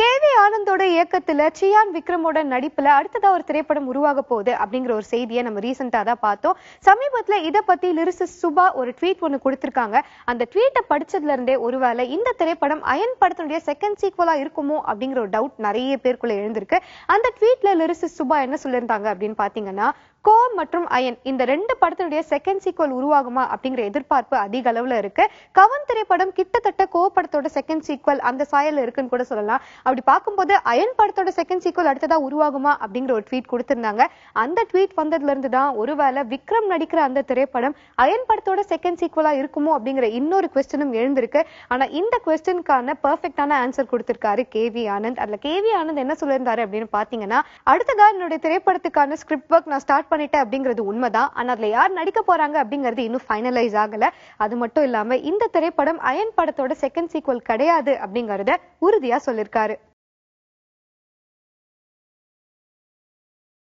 KV ஆனந்தோட இயக்கத்துல cyan விக்ரமோட நடிப்புல அடுத்ததா ஒரு திரைப்படம் உருவாக போகுது அப்படிங்கிற ஒரு செய்தியை நம்ம ரீசெண்டா தான் பார்த்தோம். சமீபத்துல இத பத்தி லிரிசிஸ் சுபா ஒரு ட்வீட் ஒன்னு கொடுத்திருக்காங்க. அந்த ட்வீட்டை படிச்சதுல இருந்தே ஒருவேளை இந்த திரைப்படம் அயன் படத்தினுடைய செகண்ட் சீக்வலா இருக்குமோ அப்படிங்கிற ஒரு டவுட் நிறைய பேருக்குள்ள எழுந்திருக்கு. அந்த ட்வீட்ல லிரிசிஸ் சுபா என்ன சொல்லியிருந்தாங்க அப்படின்னு பாத்தீங்கன்னா கோ மற்றும் அயன் இந்த ரெண்டு படத்தினுடைய செகண்ட் சீக்வல் உருவாகுமா அப்படிங்கிற எதிர்பார்ப்பு அதிக அளவுல இருக்கு. கவன் திரைப்படம் கிட்டத்தட்ட கோ படத்தோட செகண்ட் சீக்வல் அந்த சாயல் இருக்குன்னு கூட சொல்லலாம். அப்படி பார்க்கும்போது அயன் படத்தோட செகண்ட் சீக்வல் அடுத்ததா உருவாகுமா அப்படிங்கிற ஒரு ட்வீட் கொடுத்திருந்தாங்க. அந்த ட்வீட் வந்ததுல இருந்து தான் ஒருவேளை விக்ரம் நடிக்கிற அந்த திரைப்படம் அயன் படத்தோட செகண்ட் சீக்வலா இருக்குமோ அப்படிங்கிற இன்னொரு கொஸ்டினும் எழுந்திருக்கு. ஆனா இந்த கொஸ்டினுக்கான பெர்ஃபெக்டான ஆன்சர் கொடுத்திருக்காரு கே வி ஆனந்த். அதுல கே வி ஆனந்த் என்ன சொல்லியிருந்தாரு அப்படின்னு பாத்தீங்கன்னா அடுத்ததா என்னுடைய திரைப்படத்துக்கான ஸ்கிரிப்ட் ஒர்க் நான் ஸ்டார்ட் பண்ணிட்டேன் அப்படிங்கிறது உண்மைதான். ஆனா அதுல யார் நடிக்க போறாங்க அப்படிங்கிறது இன்னும் ஃபைனலைஸ் ஆகல. அது மட்டும் இல்லாம இந்த திரைப்படம் அயன் படத்தோட செகண்ட் சீக்வல் கிடையாது அப்படிங்கறத உறுதியா சொல்லியிருக்காரு